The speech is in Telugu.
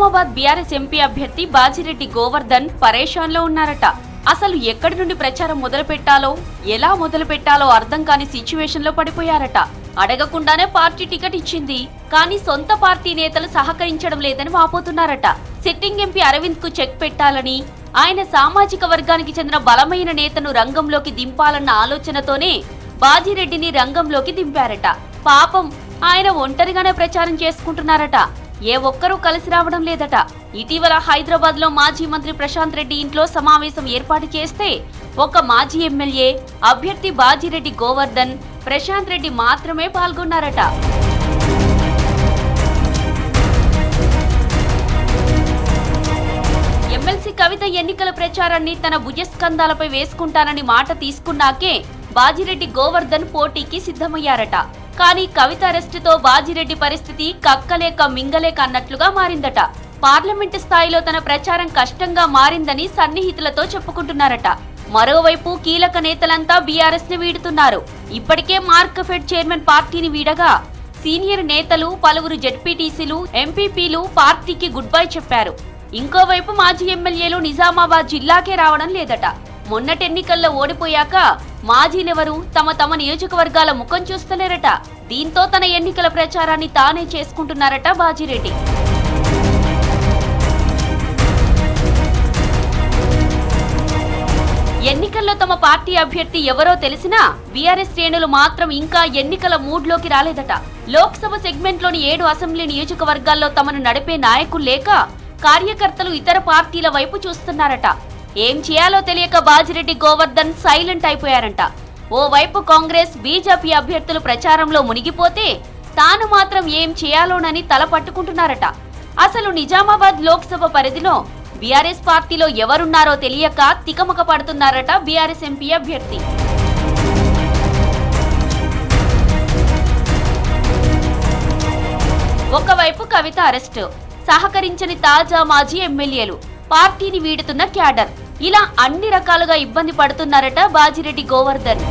నిజామాబాద్ బీఆర్ఎస్ ఎంపీ అభ్యర్థి బాజిరెడ్డి గోవర్ధన్ పరేషాన్లో ఉన్నారట. అసలు ఎక్కడి నుండి ప్రచారం మొదలు పెట్టాలో ఎలా మొదలు పెట్టాలో అర్థం కాని సిచ్యువేషన్లో పడిపోయారట. అడగకుండానే పార్టీ టికెట్ ఇచ్చింది. కానీ సొంత పార్టీ నేతలు సహకరించడం లేదని వాపోతున్నారట. సిట్టింగ్ ఎంపీ అరవింద్కు చెక్ పెట్టాలని ఆయన సామాజిక వర్గానికి చెందిన బలమైన నేతను రంగంలోకి దింపాలన్న ఆలోచనతోనే బాజిరెడ్డిని రంగంలోకి దింపారట. పాపం ఆయన ఒంటరిగానే ప్రచారం చేసుకుంటున్నారట. ఏ ఒక్కరూ కలిసి రావడం లేదట. ఇటీవల హైదరాబాద్లో మాజీ మంత్రి ప్రశాంత్ రెడ్డి ఇంట్లో సమావేశం ఏర్పాటు చేస్తే ఒక మాజీ ఎమ్మెల్యే అభ్యర్థి బాజిరెడ్డి గోవర్ధన్ ప్రశాంత్ రెడ్డి మాత్రమే పాల్గొన్నారట. ఎమ్మెల్సీ కవిత ఎన్నికల ప్రచారాన్ని తన భుజస్కంధాలపై వేసుకుంటానని మాట తీసుకున్నాకే బాజిరెడ్డి గోవర్ధన్ పోటీకి సిద్ధమయ్యారట. కానీ కవిత అరెస్టుతో బాజిరెడ్డి పరిస్థితి కక్కలేక మింగలేక అన్నట్లుగా మారిందట. పార్లమెంటు స్థాయిలో తన ప్రచారం కష్టంగా మారిందని సన్నిహితులతో చెప్పుకుంటున్నారట. మరోవైపు కీలక నేతలంతా బీఆర్ఎస్ని వీడుతున్నారు. ఇప్పటికే మార్క్ ఫెడ్ చైర్మన్ పార్టీని వీడగా సీనియర్ నేతలు పలువురు జెడ్పీటీసీలు ఎంపీపీలు పార్టీకి గుడ్ బై చెప్పారు. ఇంకోవైపు మాజీ ఎమ్మెల్యేలు నిజామాబాద్ జిల్లాకే రావడం లేదట. మొన్నటెన్నికల్లో ఓడిపోయాక మాజీలెవరూ తమ తమ నియోజకవర్గాల ముఖం చూస్తలేరట. దీంతో తన ఎన్నికల ప్రచారాన్ని తానే చేసుకుంటున్నారట బాజిరెడ్డి. ఎన్నికల్లో తమ పార్టీ అభ్యర్థి ఎవరో తెలిసినా బీఆర్ఎస్ శ్రేణులు మాత్రం ఇంకా ఎన్నికల మూడ్లోకి రాలేదట. లోక్సభ సెగ్మెంట్లోని ఏడు అసెంబ్లీ నియోజకవర్గాల్లో తమను నడిపే నాయకులు లేక కార్యకర్తలు ఇతర పార్టీల వైపు చూస్తున్నారట. ఏం చేయాలో తెలియక బాజిరెడ్డి గోవర్ధన్ సైలెంట్ అయిపోయారంట. ఓవైపు కాంగ్రెస్ బీజేపీ అభ్యర్థులు ప్రచారంలో మునిగిపోతే తాను మాత్రం ఏం చేయాలోనని తల పట్టుకుంటున్నారట. అసలు నిజామాబాద్ లోక్సభ పరిధిలో బీఆర్ఎస్ పార్టీలో ఎవరున్నారో తెలియక తికమక పడుతున్నారట బీఆర్ఎస్ ఎంపీ అభ్యర్థి. ఒకవైపు కవిత అరెస్టు. సహకరించని తాజా మాజీ ఎమ్మెల్యేలు. పార్టీని వీడుతున్న క్యాడర్. ఇలా అన్ని రకాలుగా ఇబ్బంది పడుతున్నారట బాజిరెడ్డి గోవర్ధన్.